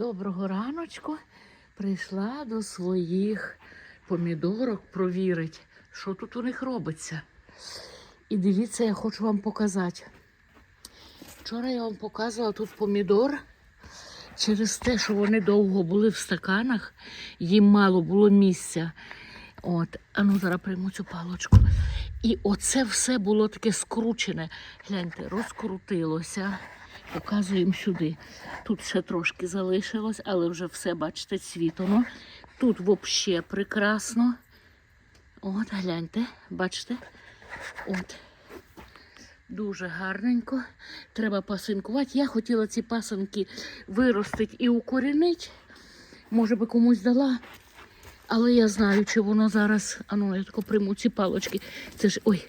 Доброго раночку. Прийшла до своїх помідорок провірити, що тут у них робиться. І дивіться, я хочу вам показати. Вчора я вам показувала тут помідор. Через те, що вони довго були в стаканах, їм мало було місця. От, а ну зараз прийму цю палочку. І оце все було таке скручене. Гляньте, розкрутилося. Показуємо сюди. Тут ще трошки залишилось, але вже все, бачите, цвітоно. Тут взагалі прекрасно. От, гляньте, бачите? От. Дуже гарненько. Треба пасинкувати. Я хотіла ці пасинки виростити і укорінити. Може би комусь дала. Але я знаю, чи воно зараз. Ану, я тако прийму ці палочки. Це ж. Ой,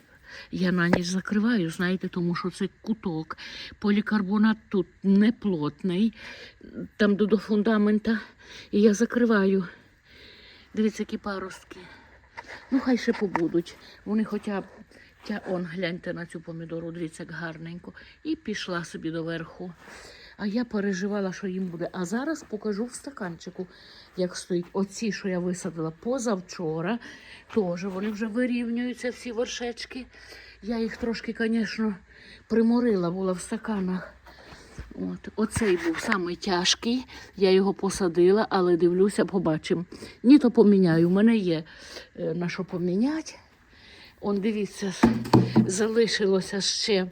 я на ніч закриваю, знаєте, тому що це куток. Полікарбонат тут неплотний, там до, фундамента. І я закриваю. Дивіться, які паростки. Ну, хай ще побудуть. Вони хоча б. Тя, он, гляньте на цю помідору, дивіться, як гарненько. І пішла собі доверху. А я переживала, що їм буде. А зараз покажу в стаканчику, як стоїть. Оці, що я висадила позавчора, теж вони вже вирівнюються, всі вершечки. Я їх трошки, звісно, приморила, була в стаканах. От, оцей був самий тяжкий. Я його посадила, але дивлюся, побачимо. Ні, то поміняю. У мене є е, на що поміняти. Он дивіться, залишилося ще.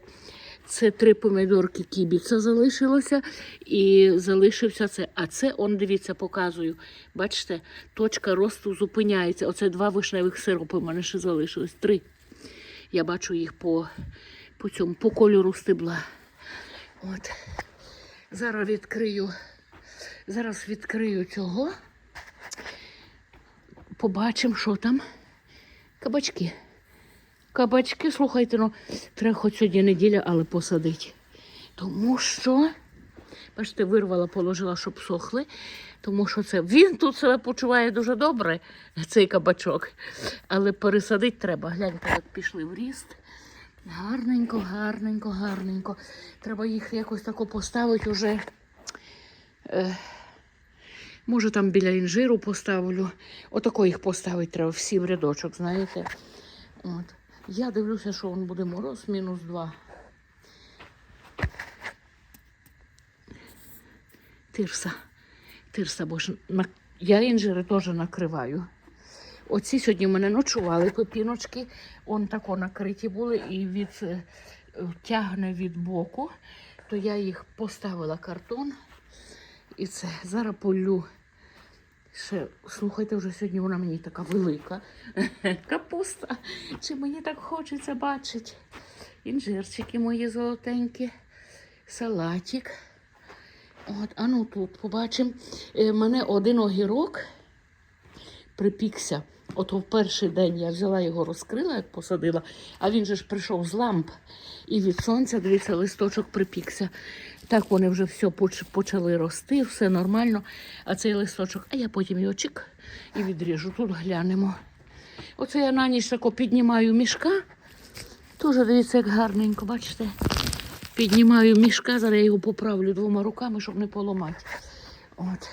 Це три помідорки кібіца залишилося і залишився це. А це, он дивіться, показую. Бачите, точка росту зупиняється. Оце два вишневих сиропи в мене ще залишилось. Три. Я бачу їх по, по цьому, по кольору стебла. От. Зараз відкрию. Зараз відкрию цього. Побачимо, що там. Кабачки. Кабачки, слухайте, ну, треба хоч сьогодні неділя, але посадити. Тому що, бачите, вирвала, положила, щоб сохли. Тому що це він тут себе почуває дуже добре, цей кабачок. Але пересадити треба. Гляньте, як пішли в ріст. Гарненько, гарненько, гарненько. Треба їх якось тако поставити уже. Е, може, там біля інжиру поставлю. Отако їх поставити треба всі в рядочок, знаєте. От. Я дивлюся, що він буде мороз мінус два. Тирса. Тирса, бо ж на... я інжири теж накриваю. Оці сьогодні в мене ночували пепіночки, он тако накриті були і від е, тягне від боку, то я їх поставила картон. І це зараз полю. Ще, слухайте, вже сьогодні вона мені така велика. Капуста. Чи мені так хочеться бачити? Інжирчики мої золотенькі, салатик. От, а ну тут побачимо. Е, мене один огірок припікся. От в перший день я взяла його, розкрила, як посадила, а він же ж прийшов з ламп. І від сонця, дивіться, листочок припікся. Так вони вже все почали рости, все нормально. А цей листочок, а я потім його чик і відріжу. Тут глянемо. Оце я на ніч тако піднімаю мішка. Теж дивіться, як гарненько, бачите? Піднімаю мішка, зараз я його поправлю двома руками, щоб не поламати. От.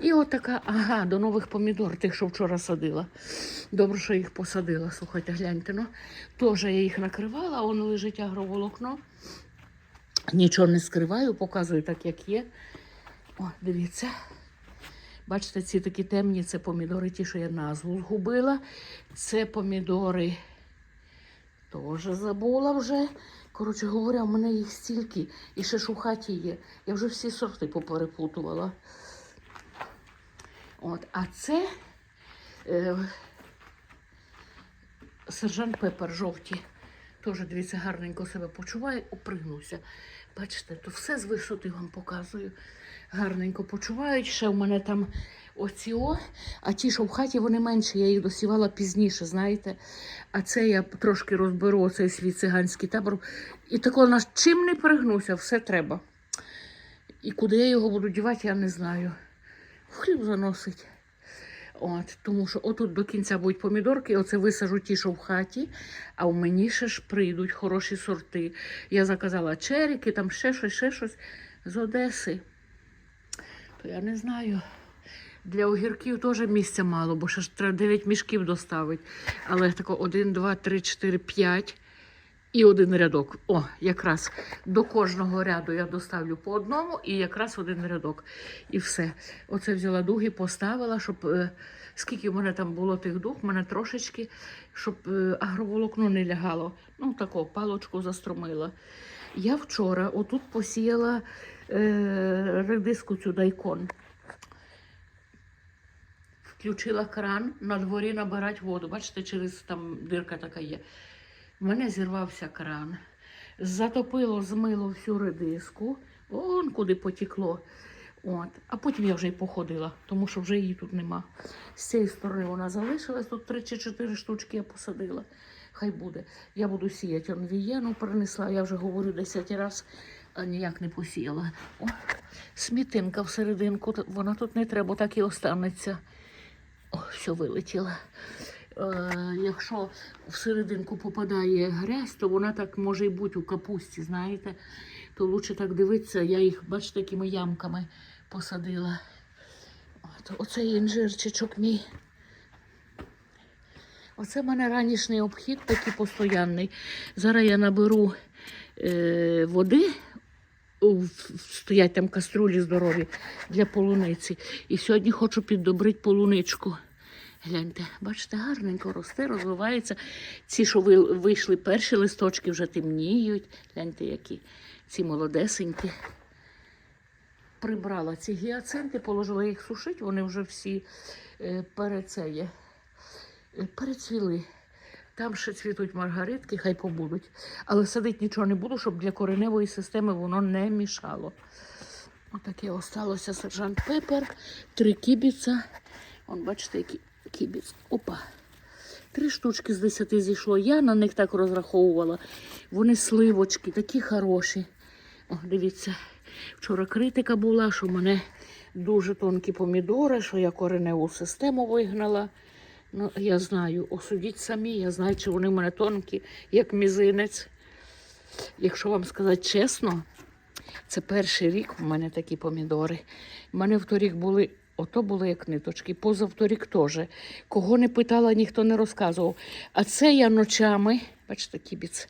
І от така, ага, до нових помідор, тих, що вчора садила. Добре, що їх посадила. Слухайте, гляньте. Ну. Теж я їх накривала, воно лежить агроволокно. Нічого не скриваю, показую так, як є. О, дивіться. Бачите, ці такі темні це помідори, ті, що я назву згубила. Це помідори теж забула вже. Коротше говоря, у мене їх стільки. І ще ж у хаті є. Я вже всі сорти попереплутувала. От, а це е, сержант Пепер жовті. Теж, дивіться, гарненько себе почуває, опригнувся. Бачите, то все з висоти вам показую. Гарненько почувають. Ще в мене там оці о, а ті, що в хаті, вони менші, я їх досівала пізніше, знаєте. А це я трошки розберу оцей свій циганський табор. І тако наш чим не пригнуся, все треба. І куди я його буду дівати, я не знаю. Хліб заносить. От, тому що отут до кінця будуть помідорки, оце висажу ті, що в хаті, а в мені ще ж прийдуть хороші сорти. Я заказала черіки, там ще щось, ще щось з Одеси. То я не знаю. Для огірків теж місця мало, бо ще ж треба 9 мішків доставити. Але тако 1, 2, 3, 4, 5 і один рядок. О, якраз до кожного ряду я доставлю по одному і якраз один рядок. І все. Оце взяла дуги, поставила, щоб е, скільки в мене там було тих дуг, в мене трошечки, щоб е, агроволокно не лягало. Ну, тако, палочку застромила. Я вчора отут посіяла е, редиску цю дайкон. Включила кран, на дворі набирати воду. Бачите, через там дирка така є. У мене зірвався кран. Затопило, змило всю редиску. Вон куди потекло. От. А потім я вже й походила, тому що вже її тут нема. З цієї сторони вона залишилась, тут три чи чотири штучки я посадила. Хай буде. Я буду сіяти. онвієну, принесла, я вже говорю 10 разів, а ніяк не посіяла. О, смітинка всерединку, вона тут не треба, так і останеться. О, все вилетіло. Е, якщо всерединку попадає грязь, то вона так може і бути у капусті, знаєте. То лучше так дивитися, я їх, бачите, такими ямками посадила. От, оце інжирчичок мій. Оце в мене ранішній обхід такий постоянний. Зараз я наберу е, води, стоять там каструлі здорові для полуниці. І сьогодні хочу піддобрити полуничку. Гляньте, бачите, гарненько росте, розвивається. Ці, що ви- вийшли перші листочки, вже темніють. Гляньте, які ці молодесенькі. Прибрала ці гіацинти, положила їх сушити, вони вже всі е, перецеє, е, перецвіли. Там ще цвітуть маргаритки, хай побудуть. Але садити нічого не буду, щоб для кореневої системи воно не мішало. Отаке осталося сержант Пепер, три кібіца. Вон, бачите, який кібіц. Опа. Три штучки з десяти зійшло. Я на них так розраховувала. Вони сливочки, такі хороші. О, дивіться, вчора критика була, що в мене дуже тонкі помідори, що я кореневу систему вигнала. Ну, я знаю, осудіть самі, я знаю, чи вони в мене тонкі, як мізинець. Якщо вам сказати чесно, це перший рік в мене такі помідори. У мене вторік були, ото були як ниточки, позавторік теж. Кого не питала, ніхто не розказував. А це я ночами, бачите, кібіц,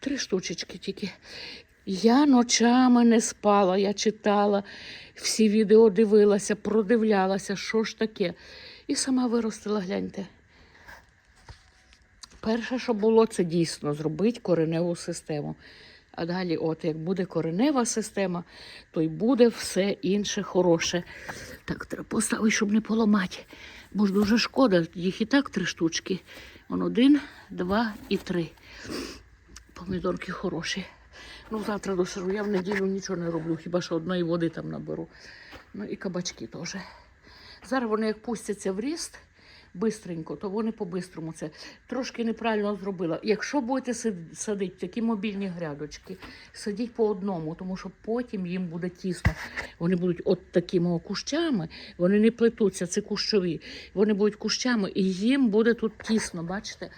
три штучечки тільки. Я ночами не спала, я читала, всі відео дивилася, продивлялася, що ж таке. І сама виростила, гляньте. Перше, що було, це дійсно зробити кореневу систему. А далі, от як буде коренева система, то й буде все інше хороше. Так, треба поставити, щоб не поламати. Бо ж дуже шкода, їх і так три штучки. Вон один, два і три. Помідорки хороші. Ну, завтра досажу. Я в неділю нічого не роблю, хіба що одної води там наберу. Ну і кабачки теж. Зараз вони як пустяться в ріст бистренько, то вони по-бистрому це трошки неправильно зробила. Якщо будете садити такі мобільні грядочки, садіть по одному, тому що потім їм буде тісно. Вони будуть от такими кущами, вони не плетуться, це кущові. Вони будуть кущами, і їм буде тут тісно, бачите?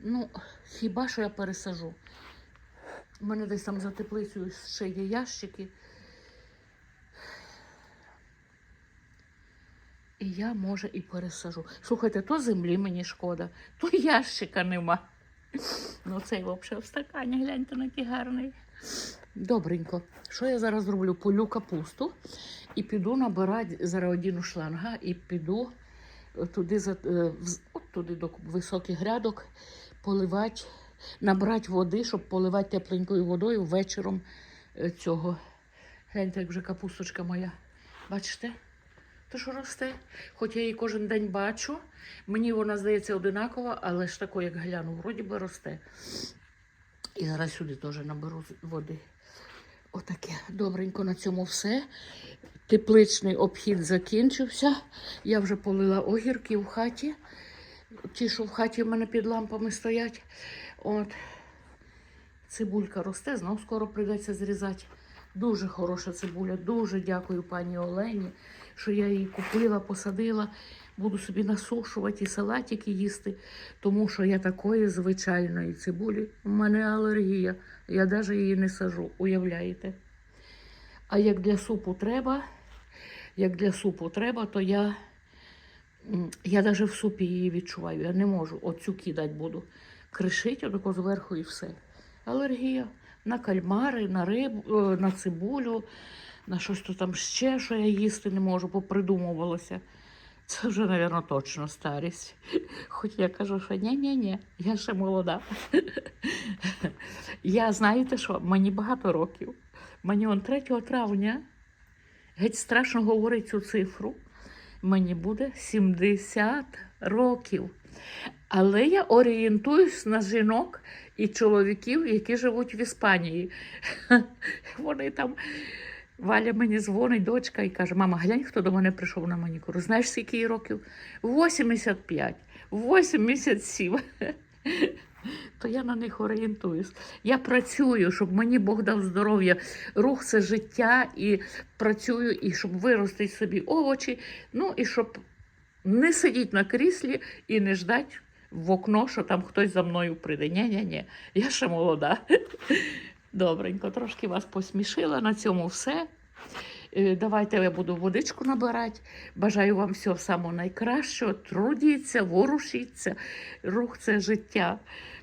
Ну, хіба що я пересажу? У мене десь там за теплицею ще є ящики. І я, може, і пересажу. Слухайте, то землі мені шкода, то ящика нема. Ну, цей взагалі в стакані, гляньте, який гарний. Добренько. Що я зараз зроблю? Полю капусту і піду набирати зараз одіну шланга і піду е, туди, за, е, от туди до високих грядок поливати, набрати води, щоб поливати тепленькою водою вечором е, цього. Гляньте, як вже капусточка моя. Бачите? То що росте. Хоч я її кожен день бачу, мені вона здається одинакова, але ж тако, як гляну, вроді би росте. І зараз сюди теж наберу води. Отаке. Добренько на цьому все. Тепличний обхід закінчився. Я вже полила огірки в хаті. Ті, що в хаті в мене під лампами стоять. От. Цибулька росте, знов скоро прийдеться зрізати. Дуже хороша цибуля. Дуже дякую пані Олені, що я її купила, посадила. Буду собі насушувати і салатики їсти, тому що я такої звичайної цибулі. У мене алергія. Я навіть її не сажу, уявляєте? А як для супу треба, як для супу треба, то я, я навіть в супі її відчуваю. Я не можу. Оцю кидати буду. Кришить отако зверху і все. Алергія на кальмари, на рибу, е, на цибулю, на щось то там ще, що я їсти не можу, попридумувалося. Це вже, мабуть, точно старість. Хоч я кажу, що ні-ні-ні, я ще молода. Я знаєте що, мені багато років. Мені он 3 травня, геть страшно говорити цю цифру. Мені буде 70 років. Але я орієнтуюсь на жінок і чоловіків, які живуть в Іспанії. Вони там. Валя мені дзвонить, дочка, і каже: мама, глянь, хто до мене прийшов на манікур. Знаєш, скільки їй років? 85, 87. То я на них орієнтуюсь. Я працюю, щоб мені Бог дав здоров'я. Рух це життя, і працюю, і щоб виростити собі овочі, ну і щоб не сидіти на кріслі і не ждати в окно, що там хтось за мною прийде. Ні-ні-ні, я ще молода. Добренько, трошки вас посмішила. На цьому все. Е, Давайте я буду водичку набирати. Бажаю вам всього самого найкращого. Трудіться, ворушіться. Рух це життя.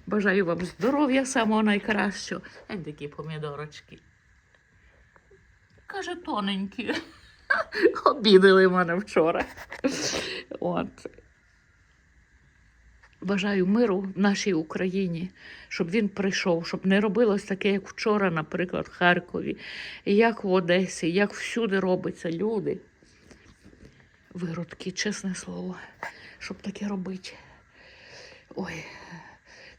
Бажаю вам здоров'я самого найкращого. Ось такі помідорочки. Каже, тоненькі. Обідали мене вчора. От. Бажаю миру в нашій Україні, щоб він прийшов, щоб не робилось таке, як вчора, наприклад, в Харкові, як в Одесі, як всюди робиться. Люди. Виродки, чесне слово, щоб таке робити. Ой,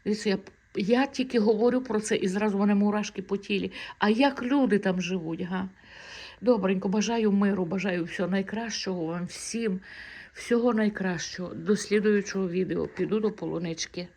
дивіться, я, я тільки говорю про це і зразу вони мурашки по тілі. А як люди там живуть? Га? Добренько, бажаю миру, бажаю всього найкращого вам всім. Всього найкращого. До слідуючого відео. Піду до полунички.